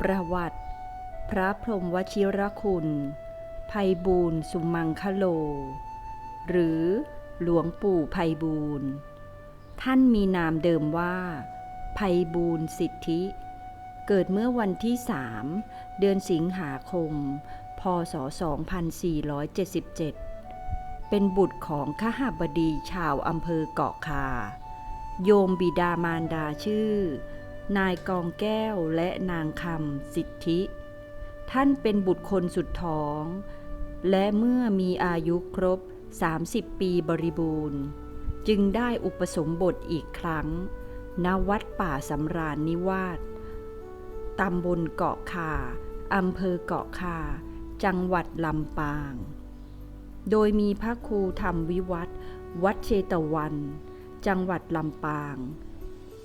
ประวัติ พระพรหมวชิรคุณภัยบูรณ์สุมังคโล หรือหลวงปู่ภัยบูรณ์ท่านมีนามเดิมว่าภัยบูรณ์สิทธิ เกิดเมื่อวันที่3เดือนสิงหาคม พศ 2477 เป็นบุตรของขหบดีชาวอำเภอเกาะคา โยมบิดามารดาชื่อ นายกองแก้วและนางคำสิทธิ ท่านเป็นบุตรคนสุดท้อง และเมื่อมีอายุครบ 30 ปีบริบูรณ์ จึงได้อุปสมบทอีกครั้ง ณ วัดป่าสำราญนิวาสตำบลเกาะคาอำเภอเกาะคา จังหวัดลำปาง โดยมีพระครูธรรมวิวัตรวัดเชตวัน จังหวัดลำปาง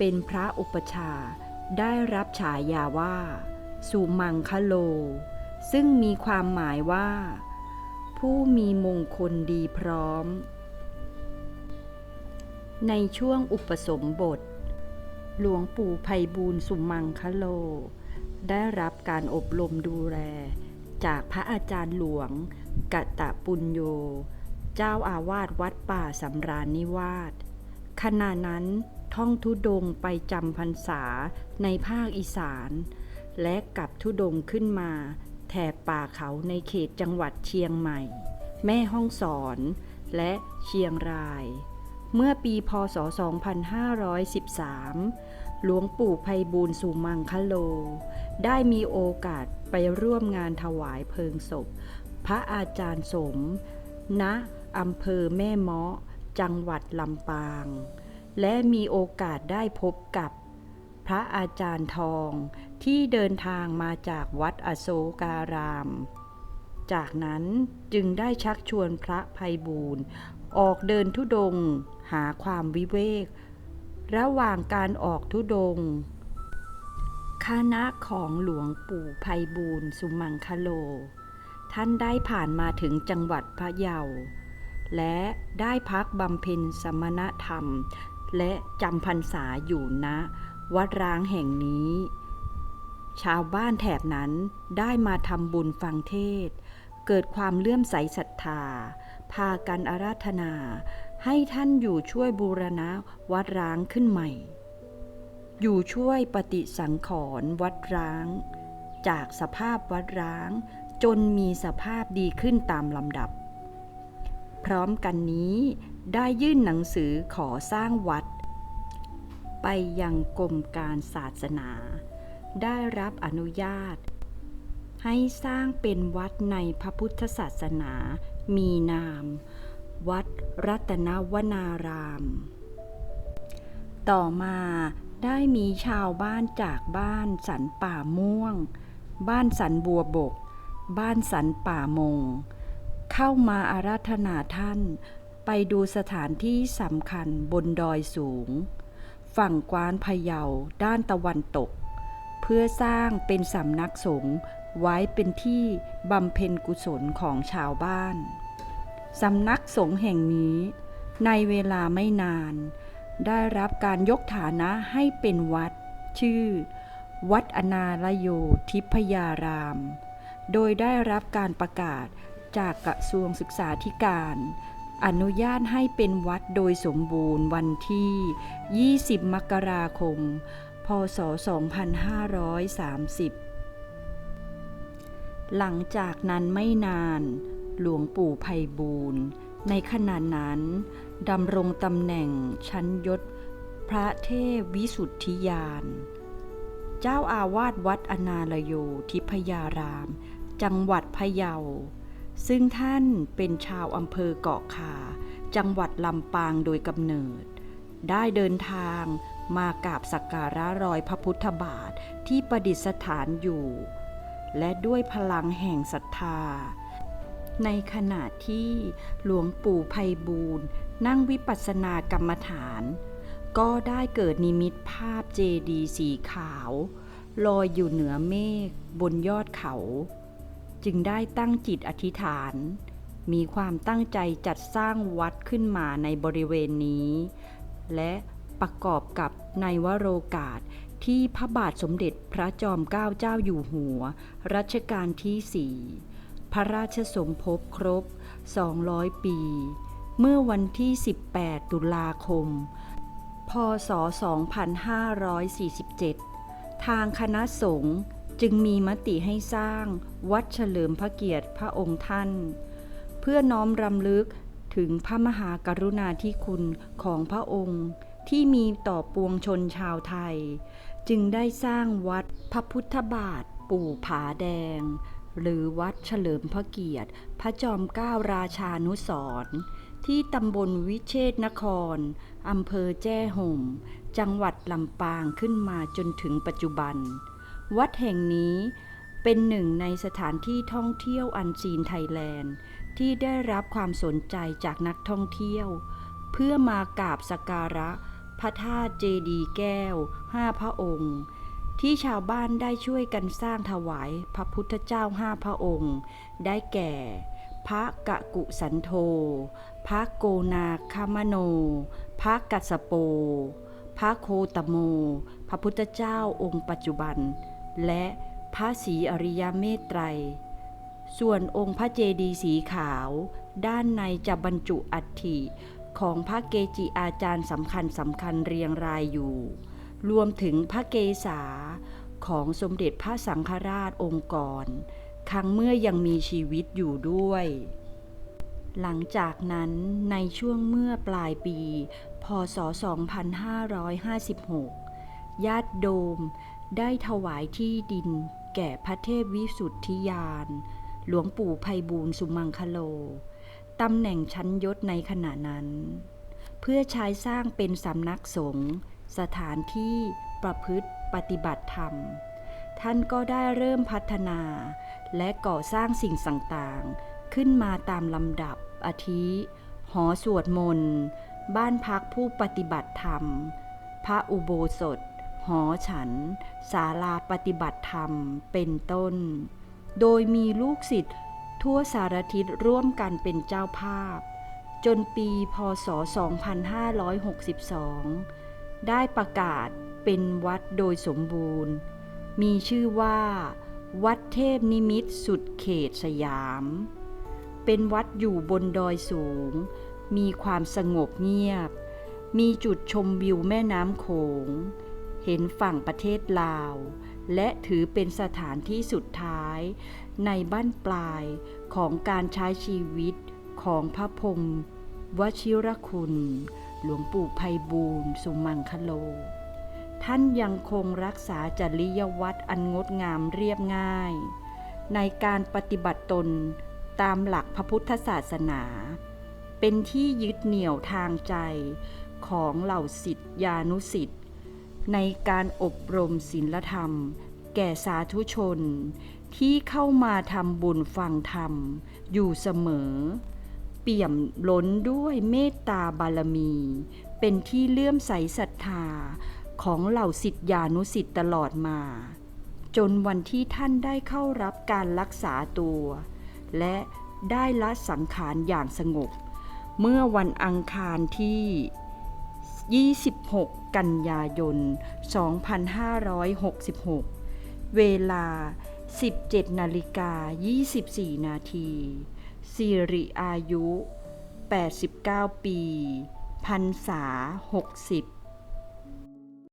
เป็นพระอุปชาได้รับฉายาว่า สุมังคโล ซึ่งมีความหมายว่า ผู้มีมงคลดีพร้อม ในช่วงอุปสมบท หลวงปู่ภัยบูรณ์สุมังคโล ได้รับการอบรมดูแล จากพระอาจารย์หลวงกะตะปุญโย เจ้าอาวาสวัดป่าสำราญนิวาส ขณะนั้นท่องทุดงไปจำพรรษาในภาคอีสาน และกลับทุดงขึ้นมา แถบป่าเขาในเขตจังหวัดเชียงใหม่ แม่ห้องสอนและเชียงราย เมื่อปีพศ 2513 หลวงปู่ภัยบูรสุมังคโล ได้มีโอกาสไปร่วมงานถวายเพลิงศพ พระอาจารย์สม ณอำเภอแม่เมาะ จังหวัดลำปาง และมีโอกาสได้พบกับพระอาจารย์ทองที่เดินทางมาจากวัดอโศการาม จากนั้นจึงได้ชักชวนพระภัยบูรณ์ออกเดินทุดงค์หาความวิเวก ระหว่างการออกทุดงค์คณะของหลวงปู่ภัยบูรณ์สุมังคโล ท่านได้ผ่านมาถึงจังหวัดพะเยา และได้พักบำเพ็ญสมณธรรม และจำพรรษาอยู่ณวัดร้างแห่งนี้ ชาวบ้านแถบนั้นได้มาทำบุญฟังเทศ เกิดความเลื่อมใสศรัทธา พากันอาราธนา ให้ท่านอยู่ช่วยบูรณะวัดร้างขึ้นใหม่ อยู่ช่วยปฏิสังขรณ์วัดร้าง จากสภาพวัดร้างจนมีสภาพดีขึ้นตามลำดับ ร้อมกันนี้ได้ยื่นหนังสือขอสร้างวัด ไปยังกรมการศาสนา ได้รับอนุญาต ให้สร้างเป็นวัดในพระพุทธศาสนามีนาม วัดรัตนวนาราม ต่อมาได้มีชาวบ้านจากบ้านสันป่าม่วง บ้านสันบัวบก บ้านสันป่ามง เข้ามาอาราธนาท่าน ไปดูสถานที่สำคัญบนดอยสูง ฝั่งกวานพะเยาด้านตะวันตก เพื่อสร้างเป็นสำนักสงฆ์ไว้เป็นที่บำเพ็ญกุศลของชาวบ้านสำนักสงฆ์แห่งนี้ ในเวลาไม่นาน ได้รับการยกฐานะให้เป็นวัด ชื่อ วัดอนาลโยทิพยาราม โดยได้รับการประกาศ จากกระทรวงศึกษาธิการ อนุญาตให้เป็นวัดโดยสมบูรณ์วันที่ 20 มกราคม พศ 2530 หลังจากนั้นไม่นาน หลวงปู่ภัยบูรณ์ในขณะนั้นดำรงตำแหน่งชั้นยศพระเทพวิสุทธิยาน เจ้าอาวาสวัดอนาลโยทิพยาราม จังหวัดพะเยา ซึ่งท่านเป็นชาวอำเภอเกาะคาจังหวัดลำปางโดยกำเนิด ได้เดินทางมากราบสักการะรอยพระพุทธบาทที่ประดิษฐานอยู่ และด้วยพลังแห่งศรัทธา ในขณะที่หลวงปู่ภัยบูรณ์นั่งวิปัสสนากรรมฐาน ก็ได้เกิดนิมิตภาพเจดีสีขาว ลอยอยู่เหนือเมฆบนยอดเขา จึงได้ตั้งจิตอธิษฐาน มีความตั้งใจจัดสร้างวัดขึ้นมาในบริเวณนี้ และประกอบกับในวโรกาสที่พระบาทสมเด็จพระจอมเกล้าเจ้าอยู่หัว รัชกาลที่สี่พระราชสมภพครบ 200 ปี เมื่อวันที่ 18 ตุลาคม พศ 2547 ทางคณะสงฆ์ จึงมีมติให้สร้างวัดเฉลิมพระเกียรติพระองค์ท่าน เพื่อน้อมรำลึกถึงพระมหากรุณาธิคุณของพระองค์ที่มีต่อปวงชนชาวไทย จึงได้สร้างวัดพระพุทธบาทปู่ผาแดง หรือวัดเฉลิมพระเกียรติ พระจอมเกล้าราชานุสรณ์ที่ตำบลวิเชษนคร อำเภอแจ้ห่ม จังหวัดลำปางขึ้นมาจนถึงปัจจุบัน วัดแห่งนี้เป็นหนึ่งในสถานที่ท่องเที่ยวอันซีนไทยแลนด์ ที่ได้รับความสนใจจากนักท่องเที่ยว เพื่อมากราบสักการะ พระธาตุเจดีย์แก้วห้าพระองค์ ที่ชาวบ้านได้ช่วยกันสร้างถวายพระพุทธเจ้าห้าพระองค์ ได้แก่ พระกะกุสันโธพระโกนาคามโน พระกัสสโป พระโคตโม พระพุทธเจ้าองค์ปัจจุบัน และพระศรีอริยเมตไตร ส่วนองค์พระเจดีย์สีขาว ด้านในจะบรรจุอัฐิของพระเกจิอาจารย์สำคัญสำคัญเรียงรายอยู่ รวมถึงพระเกศาของสมเด็จพระสังฆราชองค์ก่อนครั้งเมื่อยังมีชีวิตอยู่ด้วย หลังจากนั้นในช่วงเมื่อปลายปี พศ 2556 ญาติโดม ได้ถวายที่ดินแก่พระเทพวิสุทธิยาน หลวงปู่ไพบูลย์สุมังคโล ตำแหน่งชั้นยศในขณะนั้น เพื่อใช้สร้างเป็นสำนักสงฆ์สถานที่ประพฤติปฏิบัติธรรม ท่านก็ได้เริ่มพัฒนา และก่อสร้างสิ่งต่างๆ ขึ้นมาตามลำดับอาทิ หอสวดมนต์ บ้านพักผู้ปฏิบัติธรรม พระอุโบสถ หอฉัน ศาลาปฏิบัติธรรมเป็นต้น โดยมีลูกศิษย์ทั่วสารทิศร่วมกันเป็นเจ้าภาพ จนปีพศ 2562 ได้ประกาศเป็นวัดโดยสมบูรณ์ มีชื่อว่า วัดเทพนิมิตสุดเขตสยาม เป็นวัดอยู่บนดอยสูง มีความสงบเงียบ มีจุดชมวิวแม่น้ำโขง เห็นฝั่งประเทศลาว และถือเป็นสถานที่สุดท้าย ในบ้านปลายของการใช้ชีวิตของพระพรหมวชิรคุณ หลวงปู่ไพบูลย์สุมังคโล ท่านยังคงรักษาจริยวัตรอันงดงามเรียบง่าย ในการปฏิบัติตนตามหลักพระพุทธศาสนา เป็นที่ยึดเหนี่ยวทางใจของเหล่าสิทธิานุสิทธิ ในการอบรมศีลธรรม แก่สาธุชน ที่เข้ามาทำบุญฟังธรรม อยู่เสมอ เปี่ยมล้นด้วยเมตตาบารมี เป็นที่เลื่อมใสศรัทธาของเหล่าสิทธิานุสิทธิ์ตลอดมา จนวันที่ท่านได้เข้ารับการรักษาตัว และได้ละสังขารอย่างสงบ เมื่อวันอังคารที่ 26 กันยายน 2566 เวลา 17 นาฬิกา 24 นาทีสิริอายุ 89 ปี พรรษา 60